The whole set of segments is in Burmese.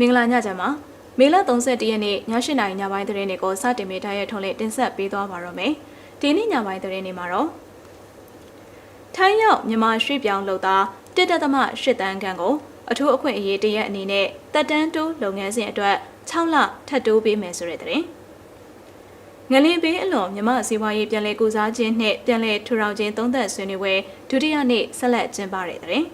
မင်္ဂလာညချမ်းပါမေလ31ရက်နေ့ည8:00နာရီညပိုင်းသတင်းတွေကိုစတင်ပေးထားတဲ့ထုံးလေးတင်ဆက်ပေးသွားပါတော့မယ်ဒီနေ့ညပိုင်းသတင်းတွေမှာတော့ထိုင်းရောက်မြန်မာရွှေ့ပြောင်းလုပ်သားတစ်တက်သမ8တန်းခန့်ကိုအထူးအခွင့်အရေးတရက်အနေနဲ့တက်တန်းတိုးလုပ်ငန်းစဉ်အတွက်6လထပ်တိုးပေးမယ်ဆိုတဲ့သတင်းငလင်ပေးအလွန်မြမစီးပွားရေးပြန်လည်ကုစားခြင်းနှင့်ပြန်လည်ထူထောင်ခြင်းသုံးသက်ဆွေးနွေးပွဲဒုတိယနေ့ဆက်လက်ကျင်းပတဲ့တဲ့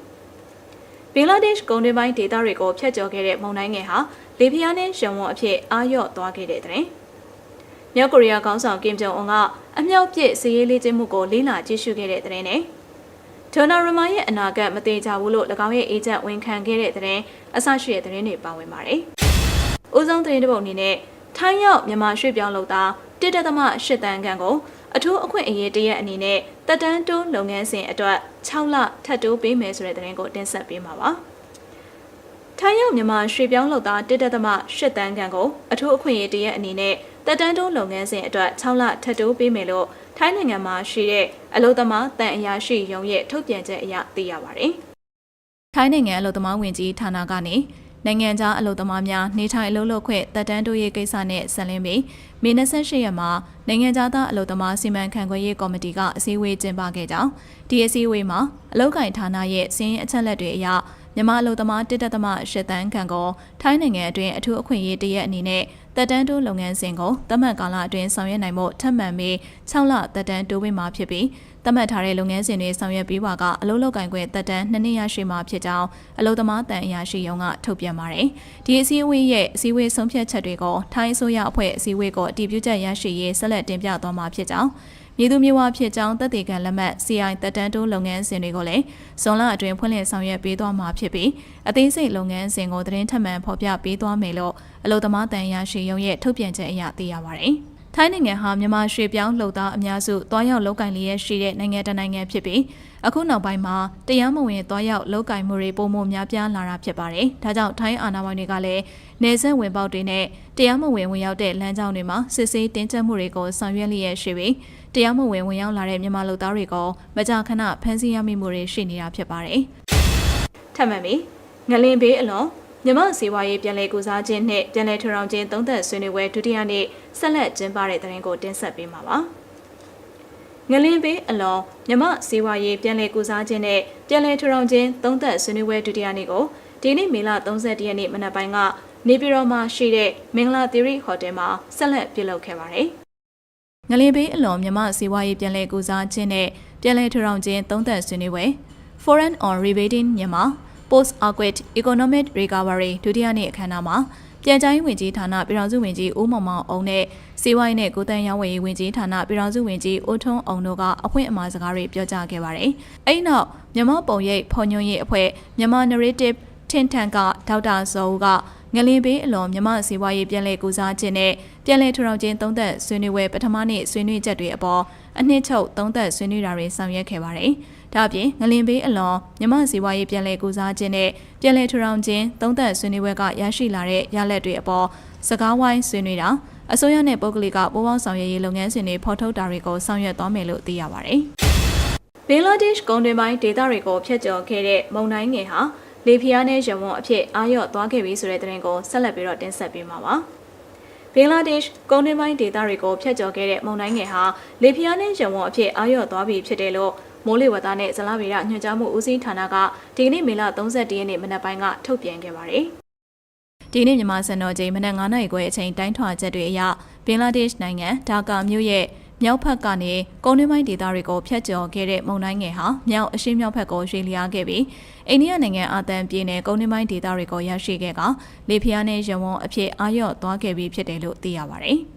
ဘင်္ဂလားဒေ့ရှ်ကုန်တွင်းပိုင်းဒေသတွေကိုဖျက်ကျော်ခဲ့တဲ့မုန်တိုင်းငယ်ဟာလေဖျားနဲ့ရံဝွန်အဖြစ်အာရော့သွားခဲ့တဲ့တဲ့မြောက်ကိုရီးယားခေါင်းဆောင်ကင်ဂျုံအွန်ကအမြောက်ပစ်စီးရေးလေးကျင်းမှုကိုလေးလာကြည့်ရှုခဲ့တဲ့တဲ့နဲ့ဒေါ်နာရမာရဲ့အနာဂတ်မသေးကြဘူးလို့၎င်းရဲ့အေဂျင့်ဝန်ခံခဲ့တဲ့တဲ့အဆရှိတဲ့တဲ့တွေပါဝင်ပါတယ်။ဦးဆုံးသတင်းတစ်ပုဒ်အနေနဲ့ထိုင်းရောက်မြန်မာရွှေ့ပြောင်းလုပ်သားတစ်တက်သမ၈တန်းခန့်ကို အထူးအခွင့်အရေးတရက်အနေနဲ့တက်တန်းတိုးလုပ်ငန်းစဉ်အတွက်6လထပ်တိုးပေးမယ်ဆိုတဲ့သတင်းကိုတင်ဆက်ပေးမှာပါ။ထိုင်းရောက်မြန်မာရွှေ့ပြောင်းလုပ်သားတစ်တက်သမ၈တန်းခန့်ကိုအထူးအခွင့်အရေးတရက်အနေနဲ့တက်တန်းတိုးလုပ်ငန်းစဉ်အတွက်6လထပ်တိုးပေးမယ်လို့ထိုင်းနိုင်ငံမှာရှိတဲ့အလုသမားတန်အရာရှိရုံးရဲ့ထုတ်ပြန်ချက်အရသိရပါတယ်။ထိုင်းနိုင်ငံအလုသမားဝင်ကြီးဌာနကနေ နိုင်ငံခြားအလုပ်သမားများနေထိုင်အလုပ်လုပ်ခွင့်တက်တန်းတိုးရေးကိစ္စနဲ့ဆက်လင်းပြီးမေ28ရက်မှာနိုင်ငံခြားသားအလုပ်သမားစီမံခန့်ခွဲရေးကော်မတီကအစည်းအဝေးကျင်းပခဲ့ကြောင်းဒီအစည်းအဝေးမှာအလုပ်ကိုင်ဌာနရဲ့စီးရင်အချက်လက်တွေအရ မြန်မာအလုပ်သမားတစ်တက်သမရှစ်တန်းခန့်ကိုထိုင်းနိုင်ငံအတွင်းအထူးအခွင့်အရေးတရက်အနေနဲ့တက်တန်းတိုးလုပ်ငန်းစဉ်ကိုသတ်မှတ်ကာလအတွင်းဆောင်ရွက်နိုင်မှုထပ်မံပြီး6လတက်တန်းတိုးပေးမှာဖြစ်ပြီးသတ်မှတ်ထားတဲ့လုပ်ငန်းစဉ်တွေဆောင်ရွက်ပြီးပါကအလုပ်လုပ်ကိုင်ခွင့်တက်တန်း2နှစ်ရရှိမှာဖြစ်ကြောင်းအလုပ်သမားတန်အရာရှိရုံးကထုတ်ပြန်ပါတယ်။ဒီအစည်းအဝေးရဲ့အစည်းအဝေးဆုံးဖြတ်ချက်တွေကိုထိုင်းအစိုးရအဖွဲ့အစည်းအဝေးကိုအတည်ပြုချက်ရရှိရေးဆက်လက်တင်ပြသွားမှာဖြစ်ကြောင်း မြေသူမြေဝါဖြစ်ကြောင်းတပ်တေကန်လက်မှတ် CI တက်တန်းတိုးလုပ်ငန်းစဉ်တွေကိုလည်းဇွန်လအတွင်းဖွင့်လှစ်ဆောင်ရွက်ပေးသွားမှာဖြစ်ပြီးအသေးစိတ်လုပ်ငန်းစဉ်ကိုသတင်းထပ်မံဖော်ပြပေးသွားမယ်လို့အလုပ်သမားတန်ရာရှိရုံးရဲ့ထုတ်ပြန်ချက်အရသိရပါတယ်။ ထိုင်းနိုင်ငံဟာမြန်မာရွှေပြောင်းလှုပ်သားအများစုတွားရောက်လောက်ကင်လျက်ရှိတဲ့နိုင်ငံတစ်နိုင်ငံဖြစ်ပြီးအခုနောက်ပိုင်းမှာတရားမဝင်တွားရောက်လောက်ကင်မှုတွေပုံမများပြားလာတာဖြစ်ပါတယ်။ဒါကြောင့်ထိုင်းအာဏာပိုင်တွေကလည်းနေဆက်ဝင်ပေါက်တွေနဲ့တရားမဝင်ဝင်ရောက်တဲ့လမ်းကြောင်းတွေမှာစစ်ဆေးတင်းကျပ်မှုတွေကိုဆောင်ရွက်လျက်ရှိပြီးတရားမဝင်ဝင်ရောက်လာတဲ့မြန်မာလူသားတွေကိုမကြာခဏဖမ်းဆီးရမိမှုတွေရှိနေတာဖြစ်ပါတယ်။ထပ်မံပြီးငလင်ဘေးအလွန် မြမစီဝါရေးပြန်လည်ကူစားခြင်းနှင့်ပြန်လည်ထူထောင်ခြင်းသုံးသက်ဆွေးနွေးပွဲဒုတိယနေ့ဆက်လက်ကျင်းပတဲ့တဲ့ရင်ကိုတင်ဆက်ပေးမှာပါ။ငလင်ဘေးအလွန်မြမစီဝါရေးပြန်လည်ကူစားခြင်းနဲ့ပြန်လည်ထူထောင်ခြင်းသုံးသက်ဆွေးနွေးပွဲဒုတိယနေ့ကိုဒီနေ့မေလ31ရက်နေ့မနက်ပိုင်းကနေပြည်တော်မှာရှိတဲ့မင်္ဂလာသီရိဟိုတယ်မှာဆက်လက်ပြုလုပ်ခဲ့ပါတယ်။ငလင်ဘေးအလွန်မြမစီဝါရေးပြန်လည်ကူစားခြင်းနဲ့ပြန်လည်ထူထောင်ခြင်းသုံးသက်ဆွေးနွေးပွဲ Foreign on Rebating မြန်မာ Post Acquit Economic Recovery ဒုတိယနေ့အခမ်းအနားမှာပြန်ကြားရေးဝန်ကြီးဌာနပြည်ထောင်စုဝန်ကြီးဦးမောင်မောင်အောင်နဲ့စီဝိုင်းနဲ့ကိုတန်းရောင်းဝယ်ရေးဝန်ကြီးဌာနပြည်ထောင်စုဝန်ကြီးဦးထွန်းအောင်တို့ကအဖွင့်အမှာစကားတွေပြောကြားခဲ့ပါတယ်။အဲဒီနောက်မြန်မာပုံရိပ်ဖော်ညွှန်းရေးအဖွဲ့မြန်မာ Narrative ထင်ထန်ကဒေါက်တာဇော်ဦးကငလင်ဘေးအလွန်မြမစီဝါရေးပြန်လည်ကူစားခြင်းနဲ့ပြန်လည်ထူထောင်ခြင်းသုံးသက်ဆွေးနွေးပွဲပထမနေ့ဆွေးနွေးချက်တွေအပေါ်အနှစ်ချုပ်သုံးသက်ဆွေးနွေးတာတွေဆောင်ရွက်ခဲ့ပါတယ်။ ဒါ့အပြင်ငလင်ဘေးအလွန်မြမစီဝါရေးပြန်လည်ကူစားခြင်းနဲ့ပြန်လည်ထူထောင်ခြင်းသုံးသက်ဆွေးနွေးပွဲကရရှိလာတဲ့ရလဒ်တွေအပေါ်စကားဝိုင်းဆွေးနွေးတာအစိုးရနဲ့ပုဂ္ဂလိကပူးပေါင်းဆောင်ရွက်ရေးလုပ်ငန်းစဉ်တွေဖော်ထုတ်တာတွေကိုဆောင်ရွက်သွားမယ်လို့သိရပါတယ်။ဘင်္ဂလားဒေ့ရှ်ကုန်တွင်ပိုင်းဒေသတွေကိုဖျက်ကျော်ခဲ့တဲ့မုန်တိုင်းငယ်ဟာလေဖျားနဲ့ရဝွန်အဖြစ်အာရော့သွားခဲ့ပြီဆိုတဲ့သတင်းကိုဆက်လက်ပြီးတော့တင်ဆက်ပေးမှာပါ။ဘင်္ဂလားဒေ့ရှ်ကုန်တွင်းပိုင်းဒေသတွေကိုဖျက်ကျော်ခဲ့တဲ့မုန်တိုင်းငယ်ဟာလေဖျားနဲ့ရဝွန်အဖြစ်အာရော့သွားပြီဖြစ်တယ်လို့ မိုးလေဝသနဲ့ဇလဗေဒညွှန်ကြားမှုဦးစီးဌာနကဒီကနေ့မေလ31ရက်နေ့မနက်ပိုင်းကထုတ်ပြန်ခဲ့ပါတယ်။ဒီနေ့မြန်မာစံတော်ချိန်မနက်9:00နာရီခွဲအချိန်တိုင်းထွာချက်တွေအရဘင်္ဂလားဒေ့ရှ်နိုင်ငံဒါကာမြို့ရဲ့မြောက်ဘက်ကနေကုန်းတွင်းပိုင်းဒေသတွေကိုဖျက်ကျော်ခဲ့တဲ့မုန်တိုင်းငယ်ဟာမြောက်အရှေ့မြောက်ဘက်ကိုရွှေ့လျားခဲ့ပြီးအိန္ဒိယနိုင်ငံအာသံပြည်နယ်ကုန်းတွင်းပိုင်းဒေသတွေကိုရရှိခဲ့ကလေဖျားနဲ့ရဝုံအဖြစ်အာရော့သွားခဲ့ပြီးဖြစ်တယ်လို့သိရပါတယ်။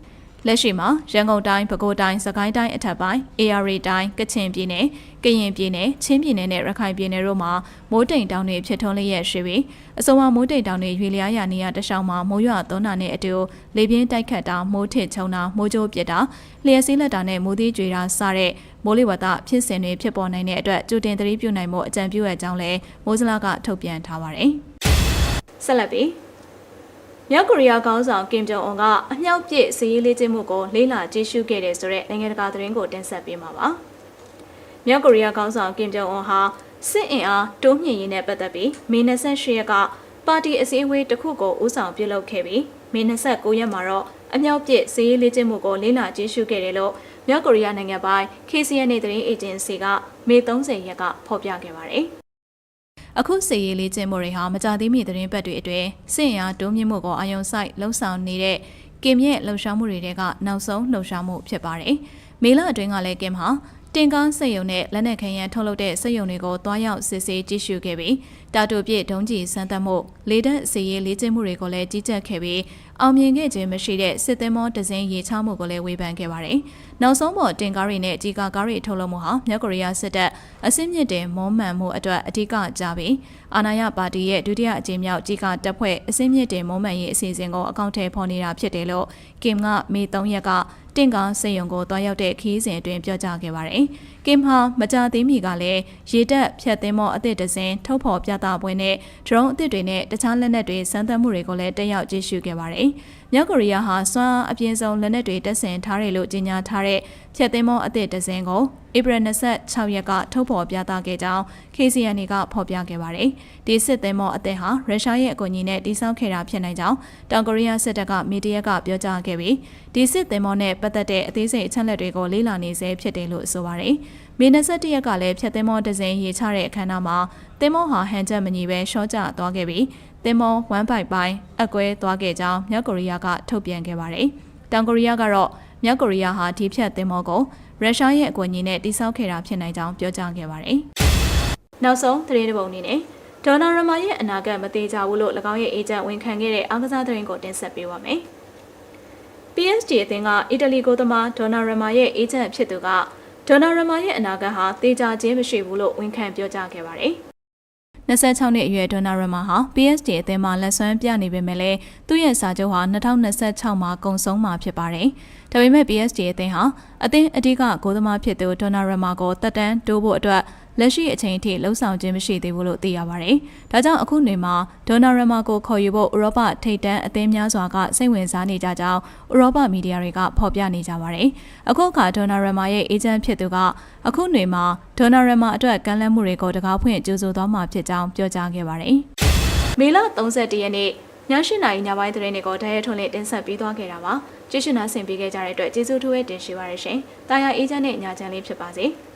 လက်ရှိမှာရန်ကုန်တိုင်းပဲခူးတိုင်းစကိုင်းတိုင်းအထက်ပိုင်း AR တိုင်းကချင်ပြည်နယ်ကရင်ပြည်နယ်ချင်းပြည်နယ်နဲ့ရခိုင်ပြည်နယ်တို့မှာမိုးတိမ်တောင်တွေဖြစ်ထွန်းလျက်ရှိပြီးအဆိုပါမိုးတိမ်တောင်တွေရွေလျားရနေရတခြားမှာမိုးရွာသွန်းတာနဲ့အတူလေပြင်းတိုက်ခတ်တာမိုးထစ်ချုံတာမိုးကြိုးပစ်တာလျှက်စီးလက်တာနဲ့မိုးသီးကြွေတာစတဲ့မိုးလေဝသဖြစ်စဉ်တွေဖြစ်ပေါ်နိုင်တဲ့အတွက်ကြိုတင်သတိပြုနိုင်မှုအကြံပြုရကြောင်းလည်းမိုးစလာကထုတ်ပြန်ထားပါတယ်။ဆက်လက်ပြီး မြောက်ကိုရီးယားခေါင်းဆောင်ကင်ဂျုံအွန်ကအမြောက်ပစ်စီးရေးလေးကျမှုကိုလေးလာကြည့်ရှုခဲ့တဲ့ဆိုတဲ့နိုင်ငံတကာသတင်းကိုတင်ဆက်ပေးမှာပါ။မြောက်ကိုရီးယားခေါင်းဆောင်ကင်ဂျုံအွန်ဟာစစ်အင်အားတိုးမြင့်ရေးနဲ့ပတ်သက်ပြီးမေ28ရက်ကပါတီအစည်းအဝေးတစ်ခုကိုဦးဆောင်ပြုလုပ်ခဲ့ပြီးမေ29ရက်မှာတော့အမြောက်ပစ်စီးရေးလေ့ကျင့်မှုကိုလေးလာကြည့်ရှုခဲ့တယ်လို့မြောက်ကိုရီးယားနိုင်ငံပိုင် KCNA သတင်းအေဂျင်စီကမေ30ရက်ကဖော်ပြခဲ့ပါတယ်။ အခုစီရေးလေ့ကျင့်မှုတွေဟာမကြသေးမီသတင်းပတ်တွေအတွင်းစင်ရာတိုးမြင့်မှုကိုအာရုံစိုက်လှုံ့ဆော်နေတဲ့ကင်ရဲ့လှုပ်ရှားမှုတွေကနောက်ဆုံးလှုပ်ရှားမှုဖြစ်ပါတယ်။မေလအတွင်းကလည်းကင်ဟာ တင်ကားစက်ယုံနဲ့လက်နက်ခဲယမ်းထုတ်လုပ်တဲ့စက်ယုံတွေကိုတွားရောက်စစ်ဆေးကြည့်ရှုခဲ့ပြီးတာတိုပြည့်ဒုံးကျည်စမ်းသပ်မှုလေတပ်စီရေးလေ့ကျင့်မှုတွေကိုလည်းကြီးကြပ်ခဲ့ပြီးအောင်မြင်ခဲ့ခြင်းမရှိတဲ့စစ်သင်းမောဒဇင်းရေချမှုကိုလည်းဝေဖန်ခဲ့ပါတယ်။နောက်ဆုံးပေါ်တင်ကားတွေနဲ့ကြီးကားကားတွေထုတ်လုပ်မှုဟာမြောက်ကိုရီးယားစစ်တပ်အစင်းမြင့်တဲ့မွမ်းမံမှုအတွက်အဓိကကြပြီးအာဏာရပါတီရဲ့ဒုတိယအကြိမ်မြောက်ကြီးကားတပ်ဖွဲ့အစင်းမြင့်တဲ့မွမ်းမံရေးအစီအစဉ်ကိုအကောင့်ထဲဖော်နေတာဖြစ်တယ်လို့ကင်ကမေ3ရက်က တင့်ကားစေယုံကိုတွားရောက်တဲ့ခီးစဉ်အတွင်းပြောကြားခဲ့ပါတယ်။ကင်ဟာမကြသေးမီကလည်းရေတပ်ဖြတ်သင်းမောအသစ်တစင်းထုတ်ဖော်ပြသပွဲနဲ့ဒရုန်းအသစ်တွေနဲ့တခြားလက်နက်တွေစမ်းသပ်မှုတွေကိုလည်းတက်ရောက်ကြည့်ရှုခဲ့ပါတယ်။ မြောက်ကိုရီးယားဟာစွမ်းအပြင်းဆုံးလက်နက်တွေတပ်ဆင်ထားတယ်လို့ကြေညာထားတဲ့ဖြတ်သင်းမောအသစ်တစင်းကိုဧပြီ26ရက်ကထုတ်ဖော်ပြသခဲ့ကြောင်း KCN ကဖော်ပြခဲ့ပါတယ်။ဒီစစ်သင်းမောအသစ်ဟာရုရှားရဲ့အကူအညီနဲ့တိစောက်ခဲ့တာဖြစ်နိုင်ကြောင်းတောင်ကိုရီးယားစစ်တပ်ကမီဒီယာကပြောကြားခဲ့ပြီးဒီစစ်သင်းမောနဲ့ပတ်သက်တဲ့အသေးစိတ်အချက်လက်တွေကိုလေ့လာနေဆဲဖြစ်တယ်လို့ဆိုပါတယ်။ မေ21ရက်ကလည်းဖြတ်သင်းမောဒဇင်ရေချတဲ့အခမ်းအနားမှာသင်းမောဟာဟန်ချက်မညီပဲရှော့ကျသွားခဲ့ပြီးသင်းမော1ပိုက်ပိုင်းအကွဲသွားခဲ့ကြောင်းမြောက်ကိုရီးယားကထုတ်ပြန်ခဲ့ပါတယ်။တောင်ကိုရီးယားကတော့မြောက်ကိုရီးယားဟာဒီဖြတ်သင်းမောကိုရုရှားရဲ့အကူအညီနဲ့တိစောက်ခဲ့တာဖြစ်နိုင်ကြောင်းပြောကြားခဲ့ပါတယ်။နောက်ဆုံးသတင်းတစ်ပုဒ်အနေနဲ့ဒေါ်နာရမာရဲ့အနာဂတ်မသေးကြဘူးလို့၎င်းရဲ့အေဂျင့်ဝန်ခံခဲ့တဲ့အားကစားသတင်းကိုတင်ဆက်ပေးပါမယ်။ PSG အသင်းကအီတလီကိုသမားဒေါ်နာရမာရဲ့အေဂျင့်ဖြစ်သူက ဒေါ်နာရမာရဲ့အနာဂတ်ဟာသေချာခြင်းမရှိဘူးလို့ဝန်ခံပြောကြားခဲ့ပါတယ်။26နှစ်အရွယ်ဒေါ်နာရမာဟာ PSG အသင်းမှာလက်ဆွမ်းပြနေပေမဲ့လည်းသူ့ရဲ့စာချုပ်ဟာ2026မှာကုန်ဆုံးမှာဖြစ်ပါတယ်။ဒါပေမဲ့ PSG အသင်းဟာအသင်းအဓိကဂိုးသမားဖြစ်သူဒေါ်နာရမာကိုတက်တန်းတိုးဖို့အတွက် လက်ရှိအချိန်အထိလှုပ်ဆောင်ခြင်းမရှိသေးဘူးလို့သိရပါတယ်။ဒါကြောင့်အခုနေမှာဒေါ်နာရမာကိုခေါ်ယူဖို့ဥရောပထိပ်တန်းအသင်းများစွာကစိတ်ဝင်စားနေကြကြောင်းဥရောပမီဒီယာတွေကဖော်ပြနေကြပါတယ်။အခုအခါဒေါ်နာရမာရဲ့အေဂျင့်ဖြစ်သူကအခုနေမှာဒေါ်နာရမာအတွက်ကမ်းလှမ်းမှုတွေကိုတကားဖွင့်ကြိုးဆိုသွားမှာဖြစ်ကြောင်းပြောကြားခဲ့ပါတယ်။မေလ31ရက်နေ့ည၈နာရီညပိုင်းသတင်းတွေကိုဓာတ်ရိုက်ထုတ်လင်းတင်ဆက်ပေးသွားခဲ့တာပါ။ကြည့်ရှုနာဆင်ပေးခဲ့ကြတဲ့အတွက်ကျေးဇူးထူးပဲတင်ရှိပါရရှင်။တာယာအေဂျင့်နဲ့ညချမ်းလေးဖြစ်ပါစေ။